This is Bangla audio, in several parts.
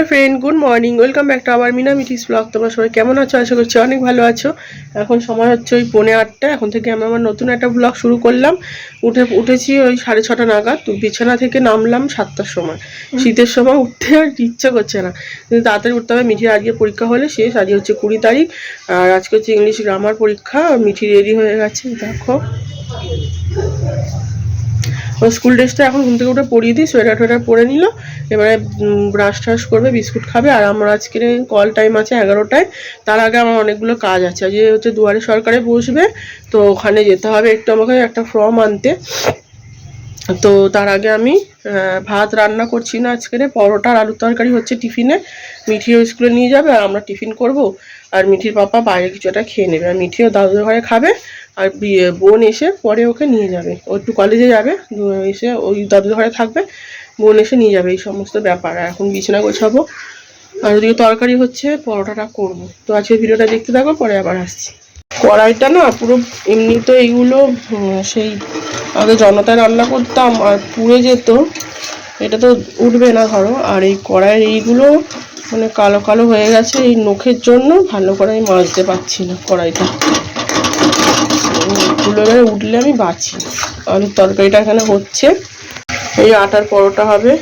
Hello friend, good morning. Welcome back to আবার মিনা মিটিস ব্লগ। তোমরা সবাই কেমন আছো? আশা করছি অনেক ভালো আছো। এখন সময় হচ্ছে ওই পৌনে আটটা। এখন থেকে আমি আমার নতুন একটা ব্লগ শুরু করলাম। উঠে, উঠেছি ওই সাড়ে ছটা নাগাদ। বিছানা থেকে নামলাম সাতটার সময়। শীতের সময় উঠতে আর ইচ্ছা করছে না। কিন্তু তাড়াতাড়ি উঠতে হবে। মিঠির আজকে পরীক্ষা হলে শেষ। আজকে হচ্ছে কুড়ি তারিখ। আর আজকে হচ্ছে ইংলিশ গ্রামার পরীক্ষা। মিঠি রেডি হয়ে গেছে। দেখো। ও স্কুল ড্রেসটা এখন ঘুম থেকে উঠে পরিয়ে দিই সোয়েটার টোয়েটার পরে নিল। এবারে ব্রাশ ট্রাশ করবে, বিস্কুট খাবে। আর আমার আজকে কল টাইম আছে এগারোটায়। তার আগে আমার অনেকগুলো কাজ আছে। যে হচ্ছে দুয়ারে সরকারে বসবে, তো ওখানে যেতে হবে। একটু আমাকে একটা ফর্ম আনতে। তো তার আগে আমি ভাত রান্না করছি না আজকে পরোটার আলুর তরকারি হচ্ছে টিফিনে। মিঠিও স্কুলে নিয়ে যাবে আর আমরা টিফিন করব। আর মিঠির পাপা বাইরে কিছু একটা খেয়ে নেবে। আর মিঠিও দাদুর ঘরে খাবে আর বোন এসে পরে ওকে নিয়ে যাবে। ও একটু কলেজে যাবে এসে ওই দাদুর ঘরে থাকবে। বোন এসে নিয়ে যাবে এই সমস্ত ব্যাপার। আর এখন বিছানা গোছাবো। আর ওদিকে তরকারি হচ্ছে, পরোটাটা করব। তো আজকে ভিডিওটা দেখতে থাকো, পরে আবার আসছি। কড়াইটা না পুরো এমনি তো এইগুলো সেই আগে জনতায় রান্না করতাম আর পুড়ে যেত, এটা তো উঠবে না ধরো। আর এই কড়াইয়ের এইগুলো মানে কালো কালো হয়ে গেছে, এই নখের জন্য ভালো করে আমি মাজতে পারছি না কড়াইটা। এগুলো এবারে উঠলে আমি বাঁচি আলুর তরকারিটা এখানে হচ্ছে। এই আটার পরোটা হবে।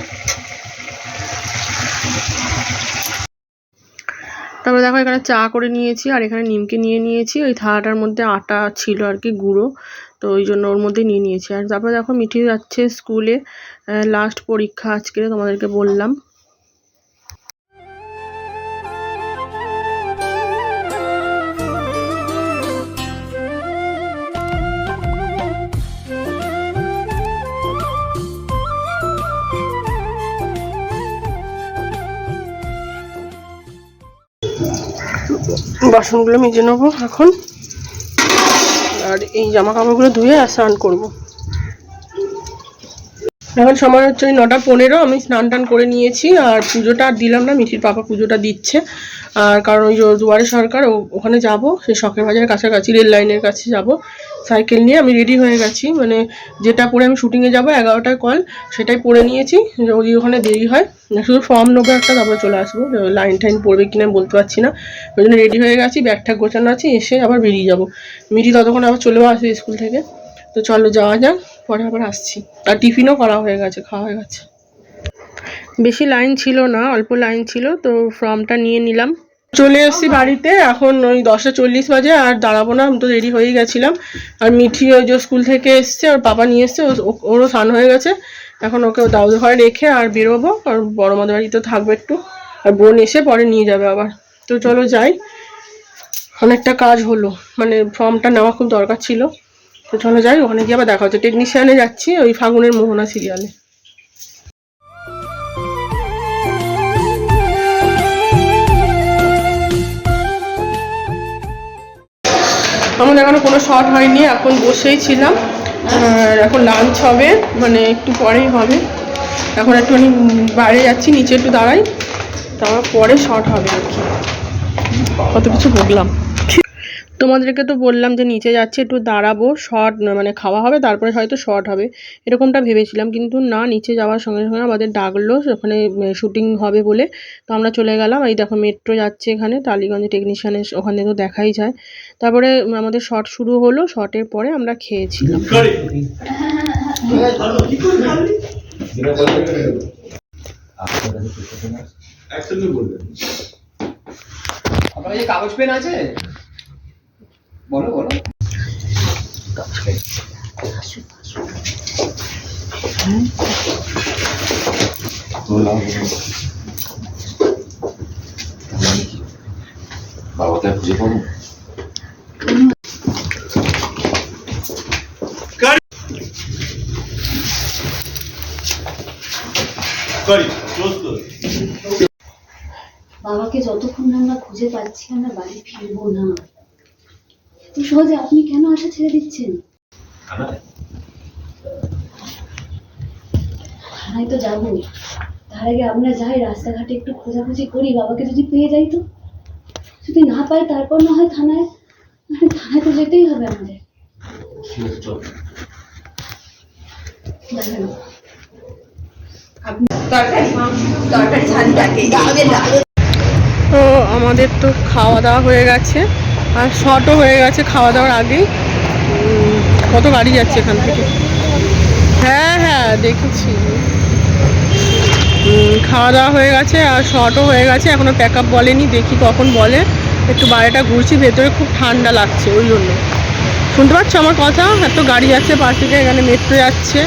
তারপরে দেখো এখানে চা করে নিয়েছি আর এখানে নিমকে নিয়ে নিয়েছি। ওই থালাটার মধ্যে আটা ছিল আর কি, গুঁড়ো। তো ওই জন্য ওর মধ্যে নিয়ে নিয়েছি। আর তারপরে দেখো মিঠি যাচ্ছে স্কুলে। লাস্ট পরীক্ষা আজকে তোমাদেরকে বললাম। বাসনগুলো মেজে নেব এখন। আর এই জামা কাপড়গুলো ধুয়ে আর স্নান করব। এখন সময় হচ্ছে ওই নটা পনেরো, আমি স্নান টান করে নিয়েছি আর পুজোটা আর দিলাম না, মিঠির পাপা পুজোটা দিচ্ছে। আর কারণ ওই দুয়ারে সরকার ওখানে যাব সে শখের বাজারের কাছাকাছি রেল লাইনের কাছে যাব। সাইকেল নিয়ে আমি রেডি হয়ে গেছি মানে যেটা পরে আমি শুটিংয়ে যাব, এগারোটায় কল সেটাই পরে নিয়েছি, যে ওই ওখানে দেরি হয়। শুধু ফর্ম নেব একটা, তারপরে চলে আসব লাইন টাইন পড়বে কি কিনা বলতে পারছি না। ওই জন্য রেডি হয়ে গেছি ব্যাগ ট্যাগ গোছানো আছে, এসে আবার বেরিয়ে যাব। মিঠি ততক্ষণ আবার চলেও আসবে স্কুল থেকে। তো চলো যাওয়া যাক। পরে আবার আসছি। আর টিফিনও করা হয়ে গেছে, খাওয়া হয়ে গেছে। বেশি লাইন ছিল না, অল্প লাইন ছিল, তো ফর্মটা নিয়ে নিলাম। চলে এসেছি বাড়িতে, এখন ওই দশটা চল্লিশ বাজে, আর দাঁড়াবো না, আমি তো রেডি হয়ে গেছিলাম। আর মিঠি ওই যে স্কুল থেকে এসছে ওর বাবা নিয়ে এসছে ওরও স্নান হয়ে গেছে। এখন ওকে দাউদ ঘরে রেখে আর বেরোবো, আর বড় মাদের বাড়িতে থাকবে একটু। আর বোন এসে পরে নিয়ে যাবে আবার। তো চলো যাই। অনেকটা কাজ হলো মানে ফর্মটা নেওয়া খুব দরকার ছিল। তো চলো যাই, ওখানে গিয়ে আবার দেখা হচ্ছে। টেকনিশিয়ানে যাচ্ছি, ওই ফাগুনের মোহনা সিরিয়ালে আমাদের এখনও কোনো শর্ট হয়নি, এখন বসেই ছিলাম। আর এখন লাঞ্চ হবে মানে একটু পরেই হবে। এখন একটুখানি বাইরে যাচ্ছি, নিচে একটু দাঁড়াই, তারপর পরে শর্ট হবে আর কি। কত কিছু বললাম তোমাদেরকে তো বললাম যে নিচে যাচ্ছে একটু দাঁড়াবো শর্ট মানে খাওয়া হবে তারপরে হয়তো শর্ট হবে। এরকমটা ভেবেছিলাম কিন্তু না নিচে যাওয়ার সঙ্গে সঙ্গে আমাদের ডাকলো ওখানে শুটিং হবে বলে। তো আমরা চলে গেলাম এই দেখো মেট্রো যাচ্ছে এখানে টালিগঞ্জ টেকনিশিয়ানের ওখানে তো দেখাই যায়। তারপরে আমাদের শর্ট শুরু হলো শর্টের পরে আমরা খেয়েছিলাম। আপনার কাগজ পেন আছে? 뭐라 뭐라? 말 못해 굳이 보는 거리 좋았어. 나밖에 저도 혼난다 고제받지 않아 많이 빌고나. সহজে আপনি কেন আশা ছেড়ে দিচ্ছেন? থানায় তো যাবোই তার আগে আমরা যাই রাস্তাঘাটে একটু খোঁজাখুঁজি করি বাবাকে যদি পেয়ে যাই তো। যদি না পাই তারপর না হয় থানায়। মানে থানায় তো যেতেই হবে আমাদের। তো আমাদের তো খাওয়া দাওয়া হয়ে গেছে। আর শর্টও হয়ে গেছে খাওয়া দাওয়ার আগেই। কত গাড়ি যাচ্ছে এখান থেকে? হ্যাঁ হ্যাঁ দেখেছি। খাওয়া দাওয়া হয়ে গেছে আর শর্টও হয়ে গেছে এখনও প্যাক আপ বলেনি, দেখি কখন বলে। একটু বাইরেটা ঘুরছি, ভেতরে খুব ঠান্ডা লাগছে ওই জন্য। শুনতে পাচ্ছ আমার কথা? এত গাড়ি যাচ্ছে থেকে এখানে মেট্রো যাচ্ছে।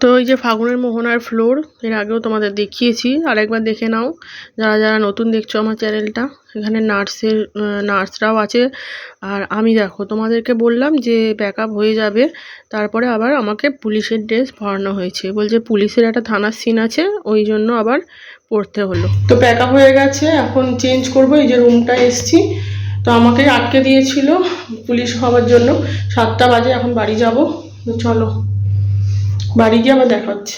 তো এই যে ফাগুনের মোহনার ফ্লোর এর আগেও তোমাদের দেখিয়েছি। আরেকবার দেখে নাও, যারা যারা নতুন দেখছ আমার চ্যানেলটা, এখানে নার্সের নার্সরাও আছে। আর আমি দেখো, তোমাদেরকে বললাম যে ব্যাকআপ হয়ে যাবে, তারপরে আবার আমাকে পুলিশের ড্রেস পরানো হয়েছে। বলছে পুলিশের একটা থানার সিন আছে, ওই জন্য আবার পড়তে হলো। তো প্যাকআপ হয়ে গেছে, এখন চেঞ্জ করব, এই যে রুমটা এসছি। তো আমাকে আটকে দিয়েছিল পুলিশ হওয়ার জন্য। সাতটা বাজে, এখন বাড়ি যাব। চলো। বাড়ি গিয়ে আবার দেখা হচ্ছে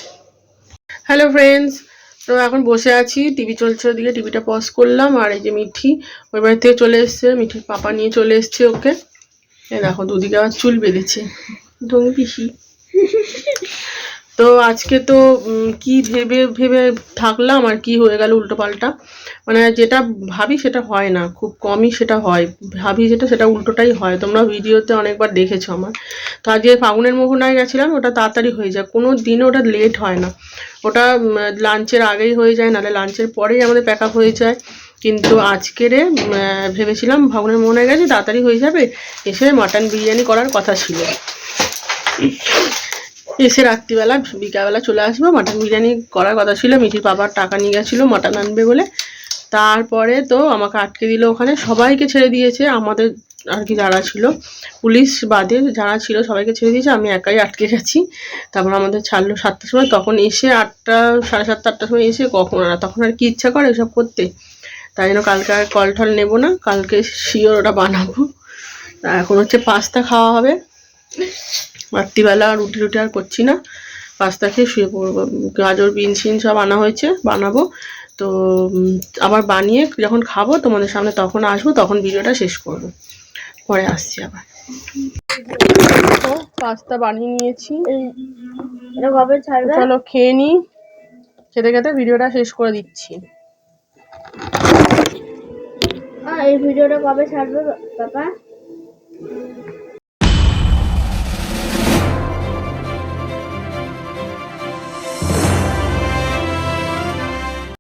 হ্যালো ফ্রেন্ডস তো এখন বসে আছি টিভি চলছে ওদিকে টিভিটা পজ করলাম, আর এই যে মিঠি, ওই বাড়ি থেকে চলে এসছে, মিঠির পাপা নিয়ে চলে এসছে ওকে। দেখো, দুদিকে আমার চুল বেঁধেছে। ঢঙ্গি পিসি। তো আজকে তো কি ভেবে ভেবে থাকলাম আর কি হয়ে গেল উল্টো পাল্টা মানে যেটা ভাবি সেটা হয় না, খুব কমই সেটা হয়। ভাবি যেটা, সেটা উল্টোটাই হয়। তোমরা ভিডিওতে অনেকবার দেখেছ আমার। তো আজকে ফাগুনের মোহনায় গেছিলাম, ওটা তাড়াতাড়ি হয়ে যায়। কোনো দিনও ওটা লেট হয় না। ওটা লাঞ্চের আগেই হয়ে যায়, নাহলে লাঞ্চের পরেই আমাদের প্যাক আপ হয়ে যায়। কিন্তু আজকেরে ভেবেছিলাম ফাগুনের মোহনায় গেছে, তাড়াতাড়ি হয়ে যাবে। এসে মাটন বিরিয়ানি করার কথা ছিল। এসে রাত্রিবেলা, বিকালবেলা চলে আসব। মাটন বিরিয়ানি করার কথা ছিল, মিঠির বাবার টাকা নিয়ে গেছিল মাটন আনবে বলে। তারপরে তো আমাকে আটকে দিল ওখানে। সবাইকে ছেড়ে দিয়েছে, আমাদের আর কি যারা ছিল। পুলিশ বাদে যারা ছিল সবাইকে ছেড়ে দিয়েছে, আমি একাই আটকে গেছি। তারপর আমাদের ছাড়লো সাতটার সময়। তখন এসে আটটা, সাড়ে সাতটা, আটটার সময় এসে কখন আর, তখন আর কি ইচ্ছা করে এসব করতে? তাই জন্য কালকে আর কল টল নেব না। কালকে শিওর ওটা বানাবো। এখন হচ্ছে পাস্তা খাওয়া হবে। রাত্রিবেলা আর রুটি রুটি আর করছি না। পাস্তা খেয়ে শুয়ে পড়ব। গাজর বিন সিন সব আনা হয়েছে বানাবো। তো আবার বানিয়ে যখন খাব তোমাদের সামনে তখন আসব তখন ভিডিওটা শেষ করব। পরে আসছি আবার। পাস্তা বানিয়ে নিয়েছি। এটা কবে ছাড়বে? চলো খেয়ে নিই খেতে খেতে ভিডিওটা শেষ করে দিচ্ছি। এই ভিডিওটা কবে ছাড়বে পাপা